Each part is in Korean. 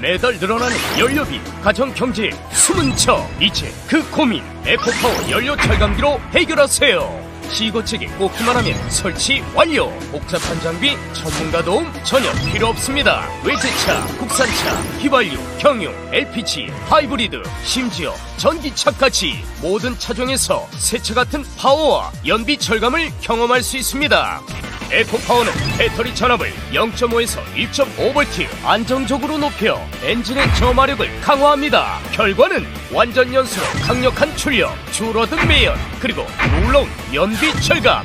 매달 늘어나는 연료비, 가정 경제의 숨은 척 이제 그 고민 에코파워 연료 절감기로 해결하세요. 시고책에 꽂기만 하면 설치 완료. 복잡한 장비, 전문가 도움 전혀 필요 없습니다. 외제차, 국산차, 휘발유, 경유, LPG, 하이브리드, 심지어 전기차까지 모든 차종에서 새차 같은 파워와 연비 절감을 경험할 수 있습니다. 에코파워는 배터리 전압을 0.5에서 1.5V 안정적으로 높여 엔진의 저마력을 강화합니다. 결과는 완전 연수로 강력한 출력, 줄어든 매연, 그리고 놀라운 연비 절감.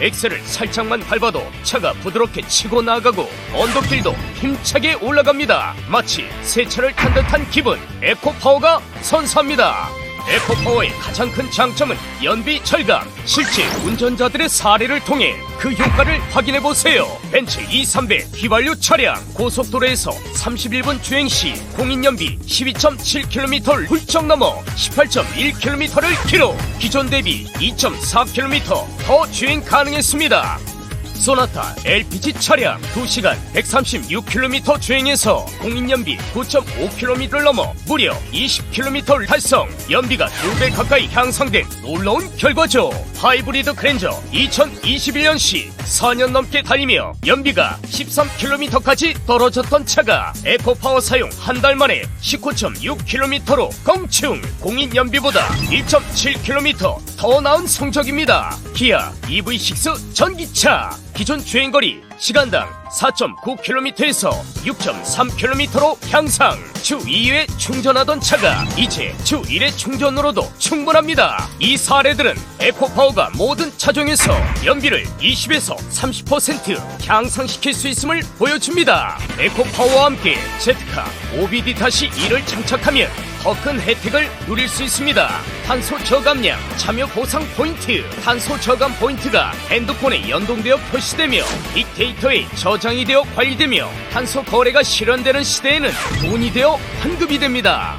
엑셀을 살짝만 밟아도 차가 부드럽게 치고 나가고 언덕길도 힘차게 올라갑니다. 마치 새 차를 탄 듯한 기분. 에코파워가 선사합니다. 에코파워의 가장 큰 장점은 연비 절감. 실제 운전자들의 사례를 통해 그 효과를 확인해 보세요. 벤츠 230 휘발유 차량 고속도로에서 31분 주행 시 공인 연비 12.7km를 훌쩍 넘어 18.1km를 기록. 기존 대비 2.4km 더 주행 가능했습니다. 소나타 LPG 차량 2시간 136km 주행해서 공인연비 9.5km를 넘어 무려 20km를 달성. 연비가 2배 가까이 향상된 놀라운 결과죠. 하이브리드 그랜저 2021년시 4년 넘게 달리며 연비가 13km까지 떨어졌던 차가 에코파워 사용 한 달 만에 19.6km로 공충. 공인 연비보다 1.7km 더 나은 성적입니다. 기아 EV6 전기차 기존 주행거리 시간당 4.9km에서 6.3km로 향상 주 2회 충전하던 차가 이제 주 1회 충전으로도 충분합니다. 이 사례들은 에코파워가 모든 차종에서 연비를 20에서 30% 향상시킬 수 있음을 보여줍니다. 에코파워와 함께 제트카 OBD-1을 장착하면 더큰 혜택을 누릴 수 있습니다. 탄소 저감량, 참여 보상 포인트, 탄소 저감 포인트가 핸드폰에 연동되어 표시되며 빅데이터에 저장이 되어 관리되며 탄소 거래가 실현되는 시대에는 돈이 되어 환급이 됩니다.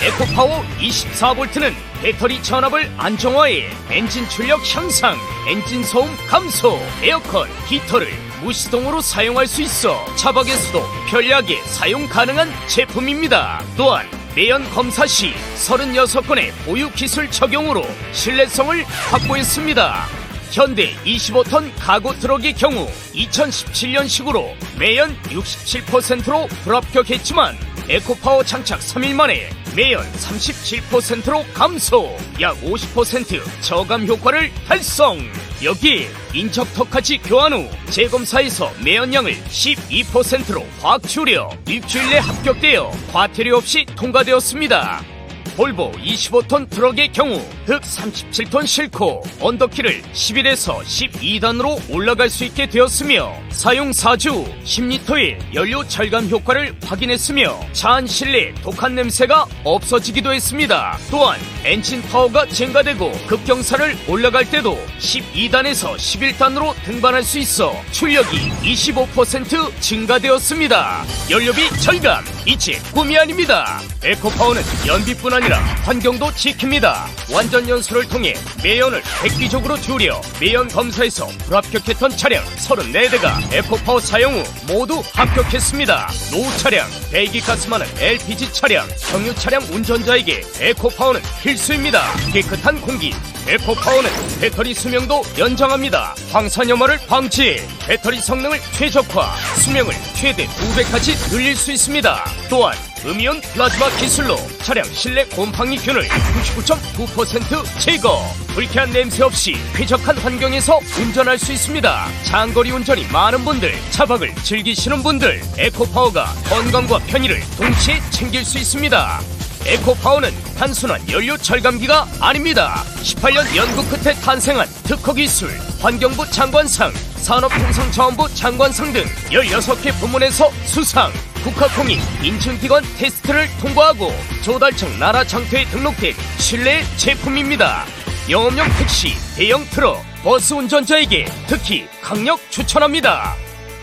에코파워 24V는 배터리 전압을 안정화해 엔진 출력 향상, 엔진 소음 감소, 에어컨, 히터를 무시동으로 사용할 수 있어 차박에서도 편리하게 사용 가능한 제품입니다. 또한 매연 검사 시 36건의 보유 기술 적용으로 신뢰성을 확보했습니다. 현대 25톤 가구 트럭의 경우 2017년식으로 매연 67%로 불합격했지만 에코파워 장착 3일 만에 매연 37%로 감소, 약 50% 저감 효과를 달성. 여기에 인척터까지 교환 후 재검사에서 매연량을 12%로 확 줄여 일주일 내 합격되어 과태료 없이 통과되었습니다. 볼보 25톤 트럭의 경우 흙 37톤 싣고 언덕길을 11에서 12단으로 올라갈 수 있게 되었으며 사용 4주 후 10리터의 연료 절감 효과를 확인했으며 차안 실내 독한 냄새가 없어지기도 했습니다. 또한 엔진 파워가 증가되고 급경사를 올라갈 때도 12단에서 11단으로 등반할 수 있어 출력이 25% 증가되었습니다. 연료비 절감 이제 꿈이 아닙니다. 에코파워는 연비뿐 아니 라 환경도 지킵니다. 완전 연수를 통해 매연을 획기적으로 줄여 매연 검사에서 불합격했던 차량 34대가 에코파워 사용 후 모두 합격했습니다. 노후 차량, 배기가스 많은 LPG 차량, 경유 차량 운전자에게 에코파워는 필수입니다. 깨끗한 공기, 에코파워는 배터리 수명도 연장합니다. 황산염화를 방지해 배터리 성능을 최적화, 수명을 최대 2배까지 늘릴 수 있습니다. 또한 음이온 플라즈마 기술로 차량 실내 곰팡이 균을 99.9% 제거. 불쾌한 냄새 없이 쾌적한 환경에서 운전할 수 있습니다. 장거리 운전이 많은 분들 차박을 즐기시는 분들 에코파워가 건강과 편의를 동시에 챙길 수 있습니다. 에코파워는 단순한 연료 절감기가 아닙니다. 18년 연구 끝에 탄생한 특허 기술, 환경부 장관상, 산업통상자원부 장관상 등 16개 부문에서 수상, 국가공인 인증기관 테스트를 통과하고 조달청 나라 장터에 등록된 신뢰 제품입니다. 영업용 택시, 대형 트럭, 버스 운전자에게 특히 강력 추천합니다.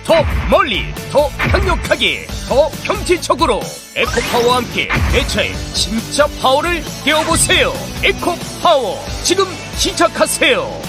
더 멀리, 더 강력하게, 더 경제적으로 에코파워와 함께 내 차의 진짜 파워를 떼어보세요. 에코파워 지금 시작하세요.